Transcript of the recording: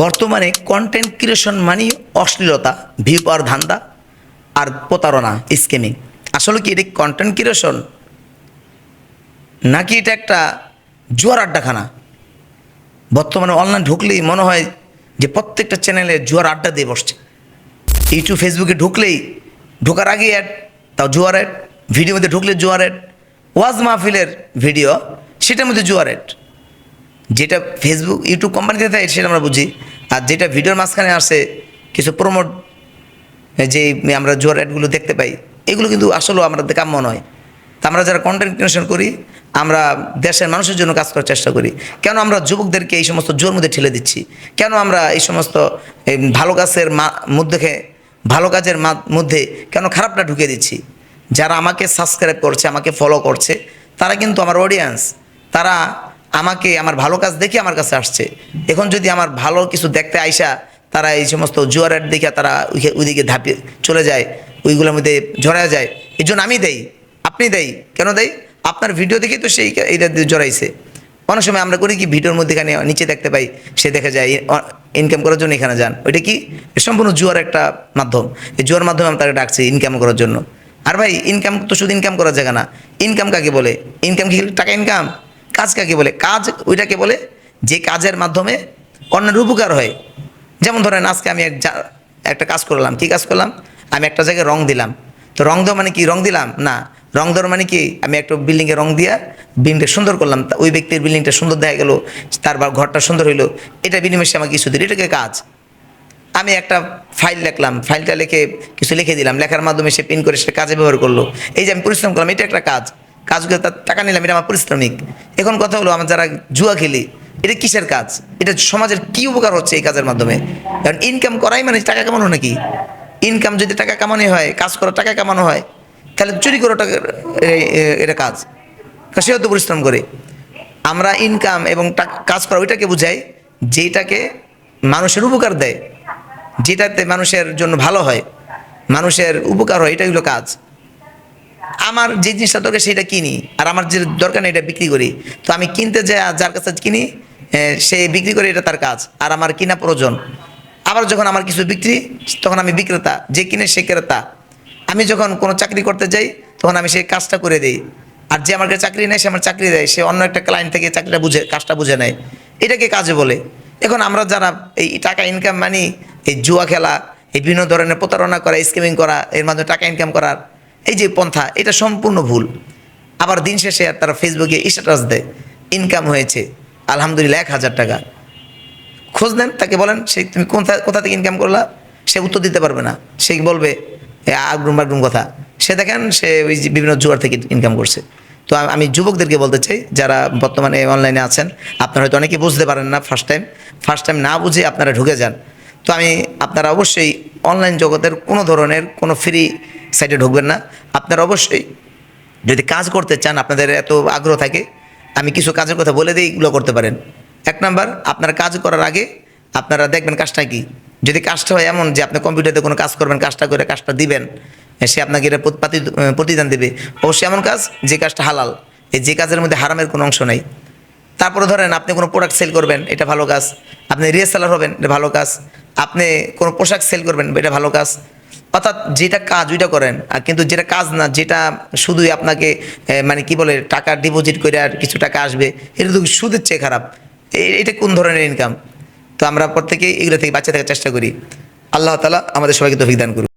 বর্তমানে content creation মানি অশ্লীলতা view পাওয়ার ধান্দা আর প্রতারণা স্কেমিং আসলে কি এটা কন্টেন্ট ক্রিয়েশন নাকি এটা একটা জুয়ার আড্ডাখানা? বর্তমানে অনলাইন ঢুকলেই মনে হয় যে প্রত্যেকটা চ্যানেলে জুয়ার আড্ডা দিয়ে বসছে। ইউটিউব ফেসবুকে ঢুকলেই ঢোকার আগে অ্যাড তাও জুয়ার অ্যাড ভিডিও মধ্যে ঢুকলে জুয়ার অ্যাড ওয়াজ মাহফিলের ভিডিও সেটার মধ্যে জুয়ার অ্যাড যেটা ফেসবুক ইউটিউব কোম্পানিতে দেয়, সেটা আমরা বুঝি। আর যেটা ভিডিওর মাঝখানে আসে, কিছু প্রমোট যে আমরা জোয়ার অ্যাডগুলো দেখতে পাই, এগুলো কিন্তু আসলেও আমাদের কাম্য নয়। তা আমরা যারা কন্টেন্ট ক্রিয়েশন করি, আমরা দেশের মানুষের জন্য কাজ করার চেষ্টা করি। কেন আমরা যুবকদেরকে এই সমস্ত জোর মধ্যে ঠেলে দিচ্ছি? কেন আমরা এই সমস্ত ভালো কাজের মধ্যে, ভালো কাজের মধ্যে কেন খারাপটা ঢুকিয়ে দিচ্ছি? যারা আমাকে সাবস্ক্রাইব করছে, আমাকে ফলো করছে, তারা কিন্তু আমার অডিয়েন্স তারা আমাকে, আমার ভালো কাজ দেখে আমার কাছে আসছে। এখন যদি আমার ভালো কিছু দেখতে আইসা, তারা এই সমস্ত জুয়ারের দিকে তারা ওইদিকে ধাপে চলে যায়, ওইগুলোর মধ্যে ঝরা যায়। এই জন্য আমি দেই, আপনি দেই। কেন দেই? আপনার ভিডিও দেখেই তো সেই এইটা জড়াইছে। অনেক সময় আমরা করি কি, ভিডিওর মধ্যে এখানে নিচে দেখতে পাই, সে দেখা যায় ইনকাম করার জন্য এখানে যান। ওইটা কি? সম্পূর্ণ জুয়ার একটা মাধ্যম। এই জুয়ার মাধ্যমে আমি তাকে ডাকছি ইনকাম করার জন্য। আর ভাই ইনকাম তো শুধু ইনকাম করা জায়গা না। ইনকাম কাকে বলে? ইনকাম কি টাকা ইনকাম কাজ কাকে বলে? কাজ ওইটাকে বলে যে কাজের মাধ্যমে অন্যের উপকার হয়। যেমন ধরেন আজকে আমি এক একটা কাজ করলাম। কি কাজ করলাম? আমি একটা জায়গায় রং দিলাম। তো রং দেওয়া মানে কি? রং দিলাম? না। রং দেওয়ার মানে কি? আমি একটা বিল্ডিংয়ে রং দিয়া বিল্ডিংটা সুন্দর করলাম। ওই ব্যক্তির বিল্ডিংটা সুন্দর দেখা গেলো, তার বা ঘরটা সুন্দর হইল। এটা বিনিময়ে আমাকে কিছু দিল। এটাকে কাজ? আমি একটা ফাইল লিখলাম। ফাইলটা লিখে কিছু লিখে দিলাম। লেখার মাধ্যমে সে পিন করে সে কাজে ব্যবহার করল। এই যে আমি পরিশ্রম করলাম, এটা একটা কাজ। কাজগুলো তার টাকা নিলাম, এটা আমার পরিশ্রমিক। এখন কথা হলো, আমার যারা জুয়া খেলি, এটা কিসের কাজ? এটা সমাজের কি উপকার হচ্ছে এই কাজের মাধ্যমে? কারণ ইনকাম করাই মানে টাকা কামানো নাকি? ইনকাম যদি টাকা কামানো হয়, কাজ করা টাকা কামানো হয়, তাহলে চুরি করে এ- এটা কাজ। সেও তো পরিশ্রম করে। আমরা ইনকাম এবং কাজ করা ওইটাকে বুঝাই, যেটাকে মানুষের উপকার দেয়। যেটাতে মানুষের জন্য ভালো হয়, মানুষের উপকার হয়, এটাই হলো কাজ। আমার যে জিনিসটা দরকার সেটা কিনি। আর আমার যে দরকার নেই এটা বিক্রি করি। তো আমি কিনতে যাই যার কাছে কিনি সে বিক্রি করে এটা তার কাজ। আর আমার কিনা প্রয়োজন। আবার যখন আমার কিছু বিক্রি, তখন আমি বিক্রেতা। যে কিনে সে ক্রেতা। আমি যখন কোনো চাকরি করতে যাই, তখন আমি সেই কাজটা করে দিই। আর যে আমার কাছে চাকরি নেয় সে আমার চাকরি দেয়। সে অন্য একটা ক্লায়েন্ট থেকে চাকরিটা বুঝে, কাজটা বুঝে নেয়। এটাকে কাজে বলে। এখন আমরা যারা এই টাকা ইনকাম মানি, এই জুয়া খেলা, এই বিভিন্ন ধরনের প্রতারণা করা স্কিমিং করা, এর মাধ্যমে টাকা ইনকাম করার এই যে পন্থা, এটা সম্পূর্ণ ভুল। আবার দিন শেষে তারা ফেসবুকে স্ট্যাটাস দেয় ইনকাম হয়েছে, আলহামদুলিল্লাহ এক হাজার টাকা। খোঁজ নেন, তাকে বলেন, সে তুমি কোথা কোথা থেকে ইনকাম করলা? সে উত্তর দিতে পারবে না। সে বলবে? আগরুম বাগরুম কথা। সে দেখেন, সে ওই বিভিন্ন জুয়ার থেকে ইনকাম করছে। তো আমি যুবকদেরকে বলতে চাই, যারা বর্তমানে অনলাইনে আছেন, আপনারা হয়তো অনেকে বুঝতে পারেন না ফার্স্ট টাইম ফার্স্ট টাইম না বুঝে আপনারা ঢুকে যান। তো আমি, আপনারা অবশ্যই অনলাইন জগতের কোনো ধরনের কোনো ফ্রি সাইটে ঢুকবেন না। আপনারা অবশ্যই যদি কাজ করতে চান, আপনাদের এত আগ্রহ থাকে, আমি কিছু কাজের কথা বলে দিই, এগুলো করতে পারেন। এক নাম্বার, আপনার কাজ করার আগে আপনারা দেখবেন কাজটা কি। যদি কাজটা হয় এমন যে আপনি কম্পিউটারে কোনো কাজ করবেন, কাজটা করে কাজটা দিবেন, সে আপনাকে এটা প্রত- প্রতিদান দেবে। অবশ্যই এমন কাজ, যে কাজটা হালাল, এই যে কাজের মধ্যে হারামের কোনো অংশ নেই। তারপরে ধরেন আপনি কোনো প্রোডাক্ট সেল করবেন, এটা ভালো কাজ। আপনি রিয়েসালার হবেন, এটা ভালো কাজ। আপনি কোনো পোশাক সেল করবেন, এটা ভালো কাজ। অর্থাৎ যেটা কাজ ওইটা করেন, আর কিন্তু যেটা কাজ না, যেটা শুধুই আপনাকে মানে কি বলে, টাকা ডিপোজিট করে আর কিছু টাকা আসবে, এটা তো সুদের চেয়ে খারাপ। এটা কোন ধরনের ইনকাম তো আমরা প্রত্যেকেই এগুলো থেকে বাচ্চা থাকার চেষ্টা করি। আল্লাহ তালা আমাদের সবাইকে তফিক দান করুন